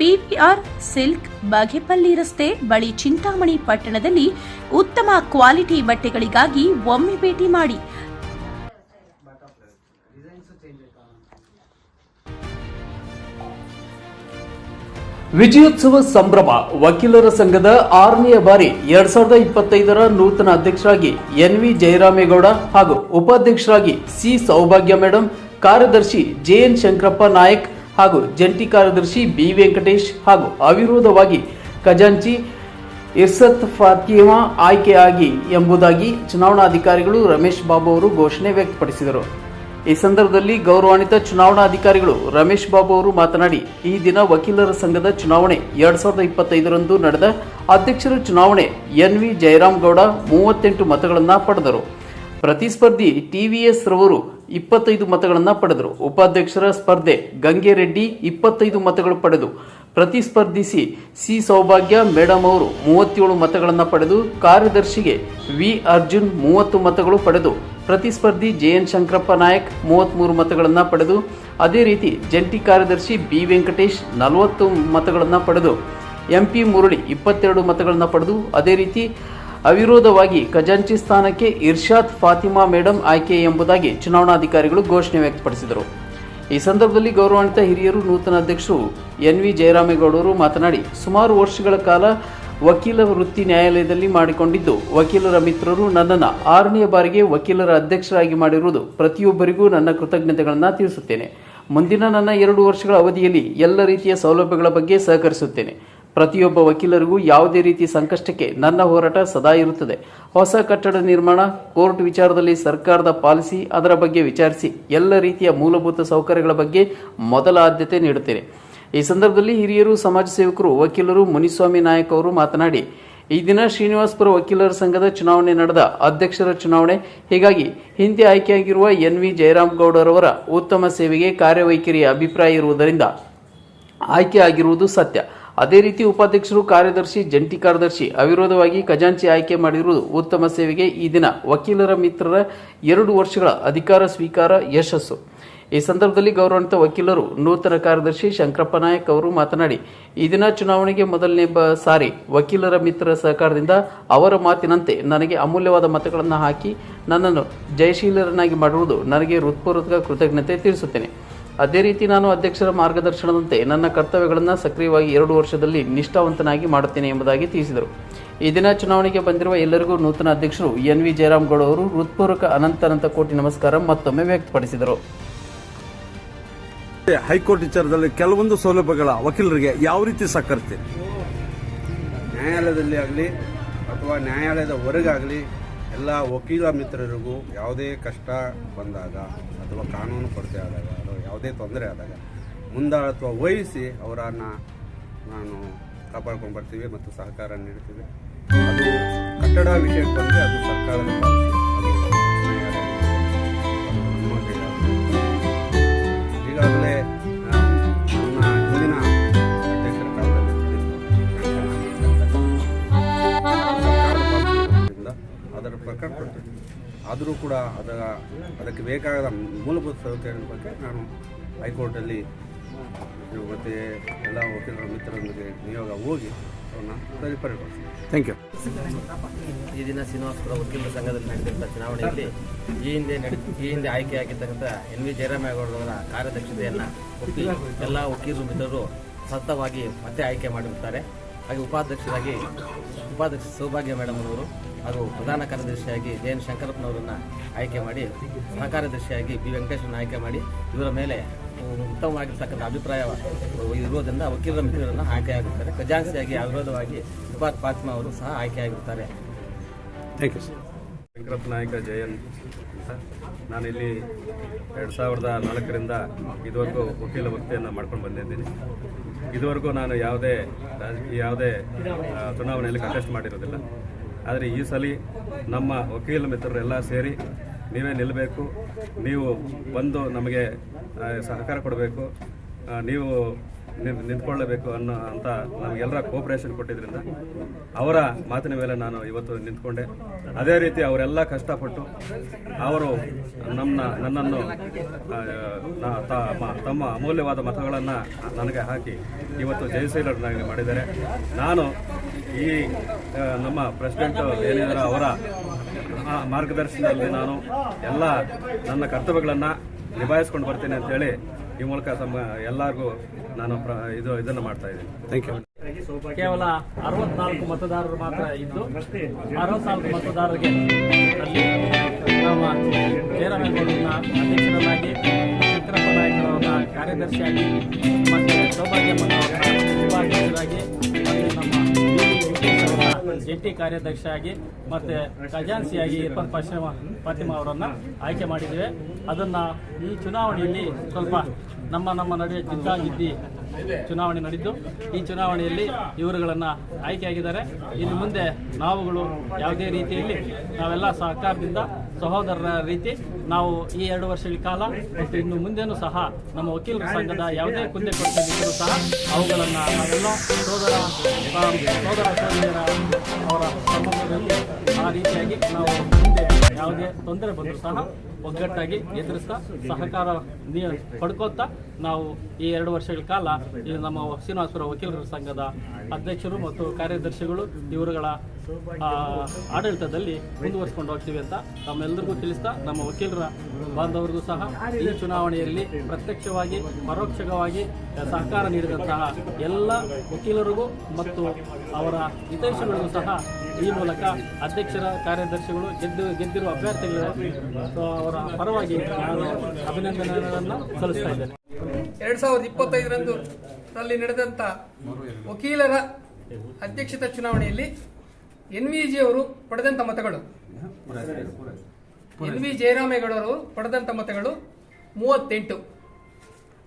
PVR silk Bagepalli ರಸ್ತೆ ಬಳಿ ಚಿಂತಾಮಣಿ ಪಟ್ಟಣದಲ್ಲಿ ಉತ್ತಮ ಕ್ವಾಲಿಟಿ ಬಟ್ಟೆಗಳಿಗಾಗಿ ಒಮ್ಮೆ ಭೇಟಿ ಮಾಡಿ. ವಿಜಯೋತ್ಸವ ಸಂಭ್ರಮ ವಕೀಲರ ಸಂಘದ ಆರನೆಯ ಬಾರಿ ಎರಡ್ ಸಾವಿರದ ಇಪ್ಪತ್ತೈದರ ನೂತನ ಅಧ್ಯಕ್ಷರಾಗಿ ಎನ್ ವಿ ಜಯರಾಮೇಗೌಡ ಹಾಗೂ ಉಪಾಧ್ಯಕ್ಷರಾಗಿ ಸಿ ಸೌಭಾಗ್ಯ ಮೇಡಂ, ಕಾರ್ಯದರ್ಶಿ ಜೆಎನ್ ಶಂಕರಪ್ಪ ನಾಯಕ್ ಹಾಗೂ ಜಂಟಿ ಕಾರ್ಯದರ್ಶಿ ಬಿ ವೆಂಕಟೇಶ್ ಹಾಗೂ ಅವಿರೋಧವಾಗಿ ಖಜಾಂಚಿ ಇರ್ಸತ್ ಫಾತಿಮಾ ಆಯ್ಕೆಯಾಗಿ ಎಂಬುದಾಗಿ ಚುನಾವಣಾಧಿಕಾರಿಗಳು ರಮೇಶ್ ಬಾಬು ಅವರು ಘೋಷಣೆ ವ್ಯಕ್ತಪಡಿಸಿದರು. ಈ ಸಂದರ್ಭದಲ್ಲಿ ಗೌರವಾನ್ವಿತ ಚುನಾವಣಾಧಿಕಾರಿಗಳು ರಮೇಶ್ ಬಾಬು ಅವರು ಮಾತನಾಡಿ, ಈ ದಿನ ವಕೀಲರ ಸಂಘದ ಚುನಾವಣೆ ಎರಡ್ ಸಾವಿರದ ಇಪ್ಪತ್ತೈದರಂದು ನಡೆದ ಅಧ್ಯಕ್ಷರ ಚುನಾವಣೆ ಎನ್ ವಿ ಜಯರಾಮ್ ಗೌಡ ಮೂವತ್ತೆಂಟು ಮತಗಳನ್ನು ಪಡೆದರು. ಪ್ರತಿಸ್ಪರ್ಧಿ ಟಿವಿಎಸ್ ರವರು ಇಪ್ಪತ್ತೈದು ಮತಗಳನ್ನು ಪಡೆದರು. ಉಪಾಧ್ಯಕ್ಷರ ಸ್ಪರ್ಧೆ, ಗಂಗೆರೆಡ್ಡಿ ಇಪ್ಪತ್ತೈದು ಮತಗಳು ಪಡೆದು. ಪ್ರತಿಸ್ಪರ್ಧಿಸಿ ಸಿ ಸೌಭಾಗ್ಯ ಮೇಡಮ್ ಅವರು ಮೂವತ್ತೇಳು ಮತಗಳನ್ನು ಪಡೆದು, ಕಾರ್ಯದರ್ಶಿಗೆ ವಿ ಅರ್ಜುನ್ ಮೂವತ್ತು ಮತಗಳು ಪಡೆದು, ಪ್ರತಿಸ್ಪರ್ಧಿ ಜೆ ಎನ್ ಶಂಕರಪ್ಪ ನಾಯಕ್ ಮೂವತ್ತ್ಮೂರು ಮತಗಳನ್ನು ಪಡೆದು, ಅದೇ ರೀತಿ ಜಂಟಿ ಕಾರ್ಯದರ್ಶಿ ಬಿ ವೆಂಕಟೇಶ್ ನಲವತ್ತು ಮತಗಳನ್ನು ಪಡೆದು ಎಂಪಿ ಮುರಳಿ ಇಪ್ಪತ್ತೆರಡು ಮತಗಳನ್ನು ಪಡೆದು, ಅದೇ ರೀತಿ ಅವಿರೋಧವಾಗಿ ಖಜಾಂಚಿ ಸ್ಥಾನಕ್ಕೆ ಇರ್ಷಾದ್ ಫಾತಿಮಾ ಮೇಡಮ್ ಆಯ್ಕೆ ಎಂಬುದಾಗಿ ಚುನಾವಣಾಧಿಕಾರಿಗಳು ಘೋಷಣೆ ವ್ಯಕ್ತಪಡಿಸಿದರು. ಈ ಸಂದರ್ಭದಲ್ಲಿ ಗೌರವಾನ್ವಿತ ಹಿರಿಯರು ನೂತನ ಅಧ್ಯಕ್ಷರು ಎನ್ ವಿ ಜಯರಾಮೇಗೌಡರು ಮಾತನಾಡಿ, ಸುಮಾರು ವರ್ಷಗಳ ಕಾಲ ವಕೀಲ ವೃತ್ತಿ ನ್ಯಾಯಾಲಯದಲ್ಲಿ ಮಾಡಿಕೊಂಡಿದ್ದು, ವಕೀಲರ ಮಿತ್ರರು ನನ್ನನ್ನು ಆರನೇ ಬಾರಿಗೆ ವಕೀಲರ ಅಧ್ಯಕ್ಷರಾಗಿ ಮಾಡಿರುವುದು ಪ್ರತಿಯೊಬ್ಬರಿಗೂ ನನ್ನ ಕೃತಜ್ಞತೆಗಳನ್ನು ತಿಳಿಸುತ್ತೇನೆ. ಮುಂದಿನ ನನ್ನ ಎರಡು ವರ್ಷಗಳ ಅವಧಿಯಲ್ಲಿ ಎಲ್ಲ ರೀತಿಯ ಸೌಲಭ್ಯಗಳ ಬಗ್ಗೆ ಸಹಕರಿಸುತ್ತೇನೆ. ಪ್ರತಿಯೊಬ್ಬ ವಕೀಲರಿಗೂ ಯಾವುದೇ ರೀತಿ ಸಂಕಷ್ಟಕ್ಕೆ ನನ್ನ ಹೋರಾಟ ಸದಾ ಇರುತ್ತದೆ. ಹೊಸ ಕಟ್ಟಡ ನಿರ್ಮಾಣ, ಕೋರ್ಟ್ ವಿಚಾರದಲ್ಲಿ ಸರ್ಕಾರದ ಪಾಲಿಸಿ, ಅದರ ಬಗ್ಗೆ ವಿಚಾರಿಸಿ ಎಲ್ಲ ರೀತಿಯ ಮೂಲಭೂತ ಸೌಕರ್ಯಗಳ ಬಗ್ಗೆ ಮೊದಲ ಆದ್ಯತೆ ನೀಡುತ್ತೇನೆ. ಈ ಸಂದರ್ಭದಲ್ಲಿ ಹಿರಿಯರು, ಸಮಾಜ ಸೇವಕರು, ವಕೀಲರು, ಮುನಿಸ್ವಾಮಿ ನಾಯಕ್ ಅವರು ಮಾತನಾಡಿ, ಈ ದಿನ ಶ್ರೀನಿವಾಸಪುರ ವಕೀಲರ ಸಂಘದ ಚುನಾವಣೆ ನಡೆದ ಅಧ್ಯಕ್ಷರ ಚುನಾವಣೆ. ಹೀಗಾಗಿ ಹಿಂದೆ ಆಯ್ಕೆಯಾಗಿರುವ ಎನ್ ವಿ ಜಯರಾಮ್ ಗೌಡರವರ ಉತ್ತಮ ಸೇವೆಗೆ ಕಾರ್ಯವೈಖರಿಯ ಅಭಿಪ್ರಾಯ ಇರುವುದರಿಂದ ಆಯ್ಕೆ ಆಗಿರುವುದು ಸತ್ಯ. ಅದೇ ರೀತಿ ಉಪಾಧ್ಯಕ್ಷರು, ಕಾರ್ಯದರ್ಶಿ, ಜಂಟಿ ಕಾರ್ಯದರ್ಶಿ ಅವಿರೋಧವಾಗಿ ಖಜಾಂಚಿ ಆಯ್ಕೆ ಮಾಡಿರುವುದು ಉತ್ತಮ ಸೇವೆಗೆ ಈ ದಿನ ವಕೀಲರ ಮಿತ್ರರ ಎರಡು ವರ್ಷಗಳ ಅಧಿಕಾರ ಸ್ವೀಕಾರ ಯಶಸ್ಸು. ಈ ಸಂದರ್ಭದಲ್ಲಿ ಗೌರವಾನ್ವಿತ ವಕೀಲರು ನೂತನ ಕಾರ್ಯದರ್ಶಿ ಶಂಕರಪ್ಪ ನಾಯಕ್ ಅವರು ಮಾತನಾಡಿ, ಈ ದಿನ ಚುನಾವಣೆಗೆ ಮೊದಲನೇ ಸಾರಿ ವಕೀಲರ ಮಿತ್ರರ ಸಹಕಾರದಿಂದ ಅವರ ಮಾತಿನಂತೆ ನನಗೆ ಅಮೂಲ್ಯವಾದ ಮತಗಳನ್ನು ಹಾಕಿ ನನ್ನನ್ನು ಜಯಶೀಲರನ್ನಾಗಿ ಮಾಡುವುದು ನನಗೆ ಹೃತ್ಪೂರ್ವಕ ಕೃತಜ್ಞತೆ ತಿಳಿಸುತ್ತೇನೆ. ಅದೇ ರೀತಿ ನಾನು ಅಧ್ಯಕ್ಷರ ಮಾರ್ಗದರ್ಶನದಂತೆ ನನ್ನ ಕರ್ತವ್ಯಗಳನ್ನು ಸಕ್ರಿಯವಾಗಿ ಎರಡು ವರ್ಷದಲ್ಲಿ ನಿಷ್ಠಾವಂತನಾಗಿ ಮಾಡುತ್ತೇನೆ ಎಂಬುದಾಗಿ ತಿಳಿಸಿದರು. ಈ ದಿನ ಚುನಾವಣೆಗೆ ಬಂದಿರುವ ಎಲ್ಲರಿಗೂ ನೂತನ ಅಧ್ಯಕ್ಷರು ಎನ್ ವಿ ಜಯರಾಮ್ಗೌಡ ಅವರು ಹೃತ್ಪೂರ್ವಕ ಅನಂತ ಅನಂತ ಕೋಟಿ ನಮಸ್ಕಾರ ಮತ್ತೊಮ್ಮೆ ವ್ಯಕ್ತಪಡಿಸಿದರು. ಹೈಕೋರ್ಟ್ ವಿಚಾರದಲ್ಲಿ ಕೆಲವೊಂದು ಸೌಲಭ್ಯಗಳ ವಕೀಲರಿಗೆ ಯಾವ ರೀತಿ ಸಹಕರಿಸ್ತೀರಿ? ನ್ಯಾಯಾಲಯದಲ್ಲಿ ಆಗಲಿ ಅಥವಾ ನ್ಯಾಯಾಲಯದ ಹೊರಗಾಗಲಿ ಎಲ್ಲ ವಕೀಲ ಮಿತ್ರರಿಗೂ ಯಾವುದೇ ಕಷ್ಟ ಬಂದಾಗ ಅಥವಾ ಕಾನೂನು ಕೊರತೆ ಆದಾಗ ಯಾವುದೇ ತೊಂದರೆ ಆದಾಗ ಮುಂದಾಳತ್ವ ವಹಿಸಿ ಅವರನ್ನು ನಾನು ಕಾಪಾಡ್ಕೊಂಡು ಬರ್ತೀವಿ ಮತ್ತು ಸಹಕಾರ ನೀಡ್ತೀವಿ. ಅದು ಕಟ್ಟಡ ವಿಷಯಕ್ಕೆ ಬಂದರೆ ಅದು ಸರ್ಕಾರದ ಆದರೂ ಕೂಡ ಅದರ ಅದಕ್ಕೆ ಬೇಕಾದ ಮೂಲಭೂತ ಸೌಕರ್ಯದ ಬಗ್ಗೆ ನಾನು ಹೈಕೋರ್ಟಲ್ಲಿ ಮತ್ತೆ ಎಲ್ಲ ವಕೀಲರ ಮಿತ್ರರೊಂದಿಗೆ ನಿಯೋಗ ಹೋಗಿ ಅವನ್ನ ಸರಿಪಡಿಸ್ತೀನಿ. ಥ್ಯಾಂಕ್ ಯು ಈ ದಿನ ಶ್ರೀನಿವಾಸಪುರ ವಕೀಲರ ಸಂಘದಲ್ಲಿ ನಡೆದಿರುವ ಚುನಾವಣೆಯಲ್ಲಿ ಈ ಹಿಂದೆ ನಡೆ ಈ ಹಿಂದೆ ಆಯ್ಕೆಯಾಗಿರ್ತಕ್ಕಂಥ ಎನ್ ವಿ ಜಯರಾಮೇಗೌಡರವರ ಕಾರ್ಯದಕ್ಷತೆಯನ್ನು ಒಪ್ಪಿ ಎಲ್ಲ ವಕೀಲರು ಮಿತ್ರರು ಸತತವಾಗಿ ಮತ್ತೆ ಆಯ್ಕೆ ಮಾಡಿರುತ್ತಾರೆ ಹಾಗೆ ಉಪಾಧ್ಯಕ್ಷರಾಗಿ, ಉಪಾಧ್ಯಕ್ಷ ಸೌಭಾಗ್ಯ ಮೇಡಮ್ ಅವರು ಹಾಗೂ ಪ್ರಧಾನ ಕಾರ್ಯದರ್ಶಿಯಾಗಿ ಜಯನ್ ಶಂಕರಪ್ಪನವರನ್ನು ಆಯ್ಕೆ ಮಾಡಿ, ಸಹ ಕಾರ್ಯದರ್ಶಿಯಾಗಿ ಬಿ ವೆಂಕಟೇಶ್ವರನ್ನ ಆಯ್ಕೆ ಮಾಡಿ ಇವರ ಮೇಲೆ ಉತ್ತಮವಾಗಿರ್ತಕ್ಕಂಥ ಅಭಿಪ್ರಾಯ ಇರುವುದರಿಂದ ವಕೀಲರ ಮಿತ್ರರನ್ನು ಆಯ್ಕೆಯಾಗುತ್ತಾರೆ ಖಜಾನ್ಸಿಯಾಗಿ ಅವಿರೋಧವಾಗಿ ಉಪಾತ್ ಫಾತ್ಮಾ ಅವರು ಸಹ ಆಯ್ಕೆಯಾಗಿರುತ್ತಾರೆ thank you sir Shankarappa Nayaka Jayan ನಾನಿಲ್ಲಿ ಎರಡು ಸಾವಿರದ ನಾಲ್ಕರಿಂದ ಇದುವರೆಗೂ ವಕೀಲ ವೃತ್ತಿಯನ್ನು ಮಾಡ್ಕೊಂಡು ಬಂದಿದ್ದೀನಿ. ಇದುವರೆಗೂ ನಾನು ಯಾವುದೇ ಯಾವುದೇ ಚುನಾವಣೆಯಲ್ಲಿ ಕಂಟೆಸ್ಟ್ ಮಾಡಿರೋದಿಲ್ಲ. ಆದರೆ ಈ ಸಲ ನಮ್ಮ ವಕೀಲ ಮಿತ್ರರೆಲ್ಲ ಸೇರಿ ನೀವೇ ನಿಲ್ಲಬೇಕು ನೀವು ಬಂದು ನಮಗೆ ಸಹಕಾರ ಕೊಡಬೇಕು ನೀವು ನಿಂತ್ಕೊಳ್ಳಬೇಕು ಅನ್ನೋ ಅಂತ ನಮಗೆಲ್ಲರ ಕೋಪರೇಷನ್ ಕೊಟ್ಟಿದ್ರಿಂದ ಅವರ ಮಾತಿನ ಮೇಲೆ ನಾನು ಇವತ್ತು ನಿಂತ್ಕೊಂಡೆ. ಅದೇ ರೀತಿ ಅವರೆಲ್ಲ ಕಷ್ಟಪಟ್ಟು ಅವರು ನಮ್ಮ ನನ್ನನ್ನು ತಮ್ಮ ಅಮೂಲ್ಯವಾದ ಮತಗಳನ್ನು ನನಗೆ ಹಾಕಿ ಇವತ್ತು ಜಯಶೀಲರನ್ನಾಗಿ ಮಾಡಿದ್ದಾರೆ. ನಾನು ಈ ನಮ್ಮ ಪ್ರೆಸಿಡೆಂಟ್ ಏನಿದ್ದಾರೆ ಅವರ ಮಾರ್ಗದರ್ಶನದಲ್ಲಿ ನಾನು ಎಲ್ಲ ನನ್ನ ಕರ್ತವ್ಯಗಳನ್ನು ನಿಭಾಯಿಸ್ಕೊಂಡು ಬರ್ತೀನಿ ಅಂತ ಹೇಳಿ ಈ ಮೂಲಕ ತಮ್ಮ ಎಲ್ಲರಿಗೂ ನಾನು ಪ್ರ ಇದು ಇದನ್ನು ಮಾಡ್ತಾ ಇದ್ದೀನಿ. ಥ್ಯಾಂಕ್ ಯು ಕೇವಲ ಅರವತ್ನಾಲ್ಕು ಮತದಾರರು ಮಾತ್ರ ಇದ್ದು ಅರವತ್ನಾಲ್ಕು ಮತದಾರರಿಗೆ ಅಲ್ಲಿ ನಮ್ಮ ಜಯರಾಮೇಗೌಡರನ್ನ ಅಧ್ಯಕ್ಷರನ್ನಾಗಿ ನಾಯಕರವರ ಕಾರ್ಯದರ್ಶಿಯಾಗಿ ಮತ್ತು ಸೌಭಾಗ್ಯಮ್ಮನವರ ಉಪಾಧ್ಯಕ್ಷರಾಗಿ ಮತ್ತು ನಮ್ಮ ಬಿ ಕಾರ್ಯಾಧ್ಯಕ್ಷ ಆಗಿ ಮತ್ತೆ ಜಂಟಿ ಖಜಾನ್ಸಿಯಾಗಿ ಇರ್ಫಾನ್ ಪಶ್ಚಿಮ ಫಾತಿಮಾ ಅವರನ್ನ ಆಯ್ಕೆ ಮಾಡಿದ್ದೇವೆ. ಅದನ್ನ ಈ ಚುನಾವಣೆಯಲ್ಲಿ ಸ್ವಲ್ಪ ನಮ್ಮ ನಮ್ಮ ನಡುವೆ ಜಿದ್ದಾಜಿದ್ದಿ ಚುನಾವಣೆ ನಡೆದಿದ್ದು. ಈ ಚುನಾವಣೆಯಲ್ಲಿ ಇವರುಗಳನ್ನು ಆಯ್ಕೆಯಾಗಿದ್ದಾರೆ. ಇನ್ನು ಮುಂದೆ ನಾವುಗಳು ಯಾವುದೇ ರೀತಿಯಲ್ಲಿ ನಾವೆಲ್ಲ ಸಹಕಾರದಿಂದ ಸಹೋದರರ ರೀತಿ ನಾವು ಈ ಎರಡು ವರ್ಷಗಳ ಕಾಲ ಮತ್ತು ಇನ್ನು ಮುಂದೆನೂ ಸಹ ನಮ್ಮ ವಕೀಲರ ಸಂಘದ ಯಾವುದೇ ಕುಂದೆ ಕೊರತೆಗಳಿದ್ದರೂ ಸಹ ಅವುಗಳನ್ನು ನಾವೆಲ್ಲ ಸೋದರ ಸೋದರ ಸೋದರಿಯರ ಅವರ ಸಂಬಂಧದಲ್ಲಿ ಆ ರೀತಿಯಾಗಿ ನಾವು ಮುಂದೆ ಯಾವುದೇ ತೊಂದರೆ ಬಂದರೂ ಸಹ ಒಗ್ಗಟ್ಟಾಗಿ ಎದುರಿಸ್ತಾ, ಸಹಕಾರ ಪಡ್ಕೋತಾ ನಾವು ಈ ಎರಡು ವರ್ಷಗಳ ಕಾಲ ಈ ನಮ್ಮ ಶ್ರೀನಿವಾಸಪುರ ವಕೀಲರ ಸಂಘದ ಅಧ್ಯಕ್ಷರು ಮತ್ತು ಕಾರ್ಯದರ್ಶಿಗಳು, ಇವರುಗಳ ಆಡಳಿತದಲ್ಲಿ ಮುಂದುವರಿಸ್ಕೊಂಡು ಹೋಗ್ತೀವಿ ಅಂತ ತಮ್ಮೆಲ್ಲರಿಗೂ ತಿಳಿಸ್ತಾ, ನಮ್ಮ ವಕೀಲರ ಬಾಂಧವರಿಗೂ ಸಹ ಈ ಚುನಾವಣೆಯಲ್ಲಿ ಪ್ರತ್ಯಕ್ಷವಾಗಿ, ಪರೋಕ್ಷವಾಗಿ ಸಹಕಾರ ನೀಡಿದಂತಹ ಎಲ್ಲ ವಕೀಲರಿಗೂ ಮತ್ತು ಅವರ ಹಿತೈಷಿಗಳಿಗೂ ಸಹ ಈ ಮೂಲಕ ಅಧ್ಯಕ್ಷರ ಕಾರ್ಯದರ್ಶಿಗಳು ಗೆದ್ದು ಗೆದ್ದಿರುವ ಅಭ್ಯರ್ಥಿಗಳು ಅವರ ಪರವಾಗಿ ನಾನು ಅಭಿನಂದನೆಗಳನ್ನು ಸಲ್ಲಿಸ್ತಾ ಇದ್ದೇನೆ. ಎರಡ್ ಸಾವಿರದ ಇಪ್ಪತ್ತೈದರಂದು ರಲ್ಲಿ ನಡೆದಂತ ವಕೀಲರ ಅಧ್ಯಕ್ಷತ ಚುನಾವಣೆಯಲ್ಲಿ ಎನ್ ವಿ ಜಿ ಅವರು ಪಡೆದಂತ ಮತಗಳು. ಎನ್ ವಿ ಜಯರಾಮೇಗೌಡರು ಪಡೆದಂತ ಮತಗಳು ಮೂವತ್ತೆಂಟು.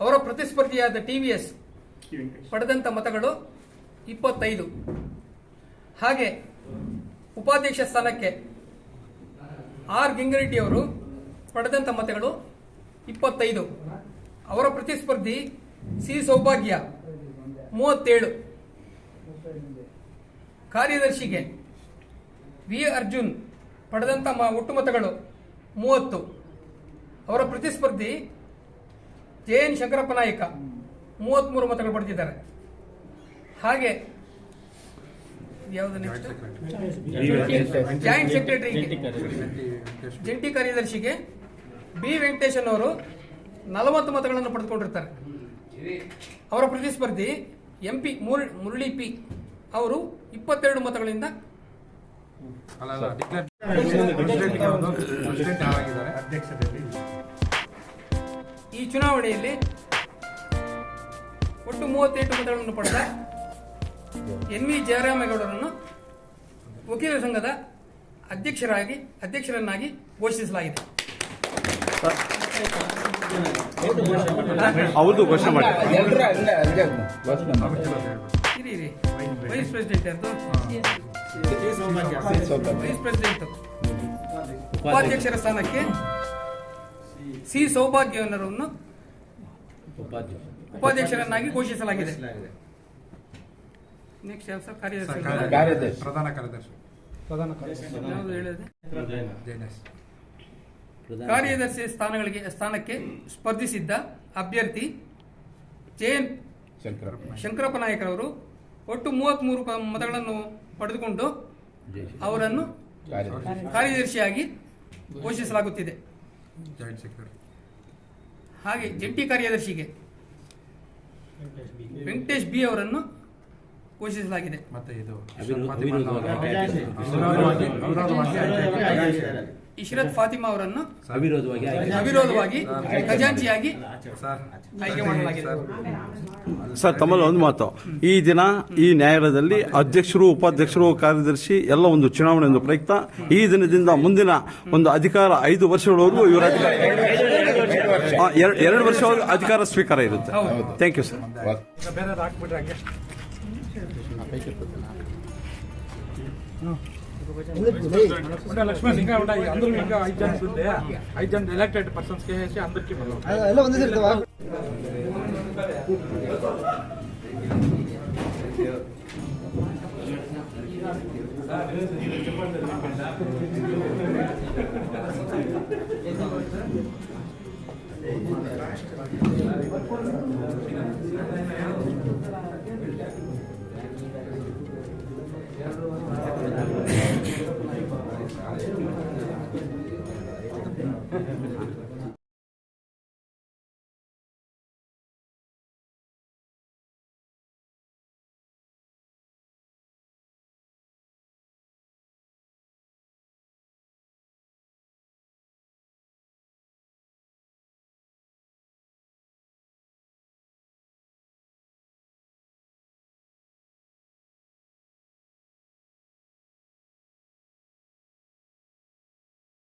ಅವರ ಪ್ರತಿಸ್ಪರ್ಧಿಯಾದ ಟಿ ವಿ ಎಸ್ ಪಡೆದಂತ ಮತಗಳು ಇಪ್ಪತ್ತೈದು. ಹಾಗೆ ಉಪಾಧ್ಯಕ್ಷ ಸ್ಥಾನಕ್ಕೆ ಆರ್ ಗಿಂಗರೆಡ್ಡಿ ಅವರು ಪಡೆದಂತ ಮತಗಳು ಇಪ್ಪತ್ತೈದು. ಅವರ ಪ್ರತಿಸ್ಪರ್ಧಿ ಸಿ ಸೌಭಾಗ್ಯ ಮೂವತ್ತೇಳು. ಕಾರ್ಯದರ್ಶಿಗೆ ವಿ ಅರ್ಜುನ್ ಪಡೆದಂತ ಒಟ್ಟು ಮತಗಳು ಮೂವತ್ತು. ಅವರ ಪ್ರತಿಸ್ಪರ್ಧಿ ಜೆ ಎನ್ ಶಂಕರಪ್ಪ ನಾಯಕ ಮೂವತ್ಮೂರು ಮತಗಳು ಪಡೆದಿದ್ದಾರೆ. ಹಾಗೆ ಯಾವುದು ನೆಕ್ಸ್ಟ್ ಜಾಯಿಂಟ್ ಸೆಕ್ರೆಟರಿ ಜಂಟಿ ಕಾರ್ಯದರ್ಶಿಗೆ ಬಿ ವೆಂಕಟೇಶನ್ ಅವರು ನಲವತ್ತು ಮತಗಳನ್ನು ಪಡೆದುಕೊಂಡಿರ್ತಾರೆ. ಅವರ ಪ್ರತಿಸ್ಪರ್ಧಿ ಎಂ ಪಿ ಮುರಳಿ ಪಿ. ಅವರು ಇಪ್ಪತ್ತೆರಡು ಮತಗಳಿಂದ ಈ ಚುನಾವಣೆಯಲ್ಲಿ ಒಟ್ಟು ಮೂವತ್ತೆಂಟು ಮತಗಳನ್ನು ಪಡೆದ ಎನ್ ವಿ ಜಯರಾಮೇಗೌಡರನ್ನು ವಕೀಲರ ಸಂಘದ ಅಧ್ಯಕ್ಷರಾಗಿ ಅಧ್ಯಕ್ಷರನ್ನಾಗಿ ಘೋಷಿಸಲಾಗಿದೆ. ಹೌದು ಘೋಷಣೆ ಮಾಡಿ. ಇರಿ ಇರಿ. ವೈಸ್ ಪ್ರೆಸಿಡೆಂಟ್ ವೈಸ್ ಪ್ರೆಸಿಡೆಂಟ್ ಉಪಾಧ್ಯಕ್ಷರ ಸ್ಥಾನಕ್ಕೆ ಸಿ. ಸೌಭಾಗ್ಯವನ್ನರನ್ನು ಉಪಾಧ್ಯಕ್ಷರನ್ನಾಗಿ ಘೋಷಿಸಲಾಗಿದೆ. ನೆಕ್ಸ್ಟ್ ಯಾವ ಸರ್ ಕಾರ್ಯದರ್ಶಿ. ಪ್ರಧಾನ ಕಾರ್ಯದರ್ಶಿ. ಪ್ರಧಾನ ಕಾರ್ಯದರ್ಶಿ. ಸ್ಥಾನಗಳಿಗೆ ಸ್ಥಾನಕ್ಕೆ ಸ್ಪರ್ಧಿಸಿದ್ದ ಅಭ್ಯರ್ಥಿ ಜೆ ಎನ್ ಶಂಕರಪ್ಪ ನಾಯಕರವರು ಒಟ್ಟು ಮೂವತ್ಮೂರು ಮತಗಳನ್ನು ಪಡೆದುಕೊಂಡು ಅವರನ್ನು ಕಾರ್ಯದರ್ಶಿಯಾಗಿ ಘೋಷಿಸಲಾಗುತ್ತಿದೆ. ಹಾಗೆ ಜಂಟಿ ಕಾರ್ಯದರ್ಶಿಗೆ ವೆಂಕಟೇಶ್ ಬಿ ಅವರನ್ನು ಘೋಷಿಸಲಾಗಿದೆ ಮತ್ತೆ ಇದು ಇಶ್ರತ್ ಫಾತಿಮಾ ಅವರನ್ನು ಅವಿರೋಧವಾಗಿ ಖಜಾಂಚಿಯಾಗಿ ಸರ್ ಆಯ್ಕೆ ಮಾಡಲಾಗಿದೆ. ಸರ್. ತಮ್ಮಲ್ಲಿ ಒಂದು ಮಾತು. ಈ ದಿನ ಈ ನ್ಯಾಯಾಲಯದಲ್ಲಿ ಅಧ್ಯಕ್ಷರು ಉಪಾಧ್ಯಕ್ಷರು ಕಾರ್ಯದರ್ಶಿ ಎಲ್ಲ ಒಂದು ಚುನಾವಣೆ ಒಂದು ಪ್ರಯುಕ್ತ. ಈ ದಿನದಿಂದ ಮುಂದಿನ ಒಂದು ಅಧಿಕಾರ ಐದು ವರ್ಷಗಳವರೆಗೂ ಇವರ ಅಧಿಕಾರ ಎರಡು- ವರ್ಷವರೆಗೂ ಅಧಿಕಾರ ಸ್ವೀಕಾರ ಇರುತ್ತೆ. Thank you sir Laxman Singh ಉಂಟು ಅಂದ್ರೂ ಈಗ ಐದು ಜನ ಇದ್ದೆ ಐದು ಜನ ಎಲೆಕ್ಟೆಡ್ ಪರ್ಸನ್ಸ್ಗೆ ಹೇಳಿ ಅಂದ್ರಕ್ಕೆ ಎಲ್ಲ ಒಂದೇ ಇರ್ತಾವ ರಾಷ್ಟ್ರವಾದಿ Gracias.